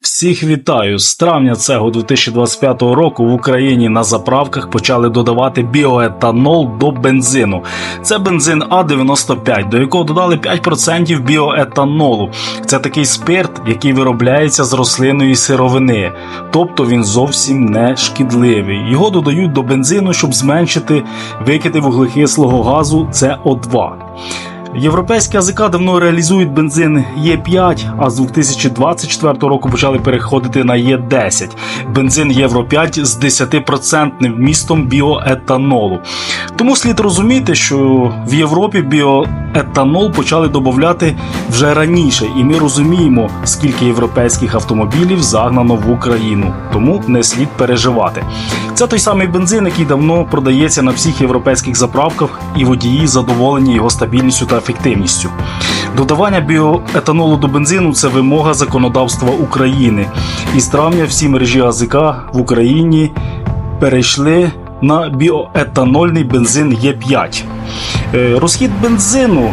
Всіх вітаю! З травня цього 2025 року в Україні на заправках почали додавати біоетанол до бензину. Це бензин А95, до якого додали 5% біоетанолу. Це такий спирт, який виробляється з рослинної сировини, тобто він зовсім не шкідливий. Його додають до бензину, щоб зменшити викиди вуглекислого газу СО2. Європейські АЗК давно реалізують бензин Є5, а з 2024 року почали переходити на Є10. Бензин Євро 5 з 10% вмістом біоетанолу. Тому слід розуміти, що в Європі біоетанол почали додати вже раніше, і ми розуміємо, скільки європейських автомобілів загнано в Україну. Тому не слід переживати. Це той самий бензин, який давно продається на всіх європейських заправках, і водії задоволені його стабільністю та ефективністю. Додавання біоетанолу до бензину це вимога законодавства України. І з травня всі мережі АЗК в Україні перейшли на біоетанольний бензин Є5. Е, Розхід бензину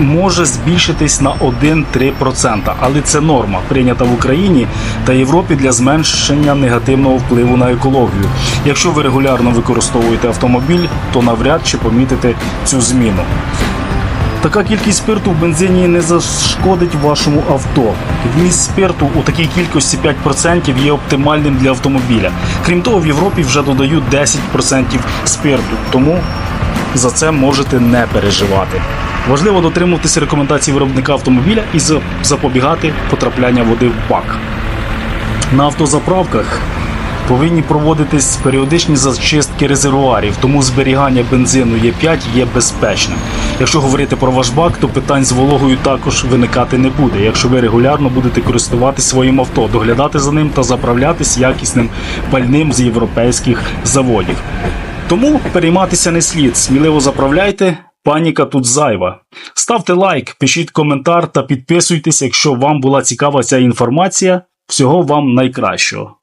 може збільшитись на 1-3%, але це норма, прийнята в Україні та Європі для зменшення негативного впливу на екологію. Якщо ви регулярно використовуєте автомобіль, то навряд чи помітите цю зміну. Така кількість спирту в бензині не зашкодить вашому авто. Вміст спирту у такій кількості 5% є оптимальним для автомобіля. Крім того, в Європі вже додають 10% спирту, тому за це можете не переживати. Важливо дотримуватися рекомендацій виробника автомобіля і запобігати потрапляння води в бак. На автозаправках повинні проводитись періодичні зачистки резервуарів, тому зберігання бензину Є5 є безпечним. Якщо говорити про ваш бак, то питань з вологою також виникати не буде, якщо ви регулярно будете користуватись своїм авто, доглядати за ним та заправлятись якісним пальним з європейських заводів. Тому перейматися не слід, сміливо заправляйте. Паніка тут зайва. Ставте лайк, пишіть коментар та підписуйтесь, якщо вам була цікава ця інформація. Всього вам найкращого.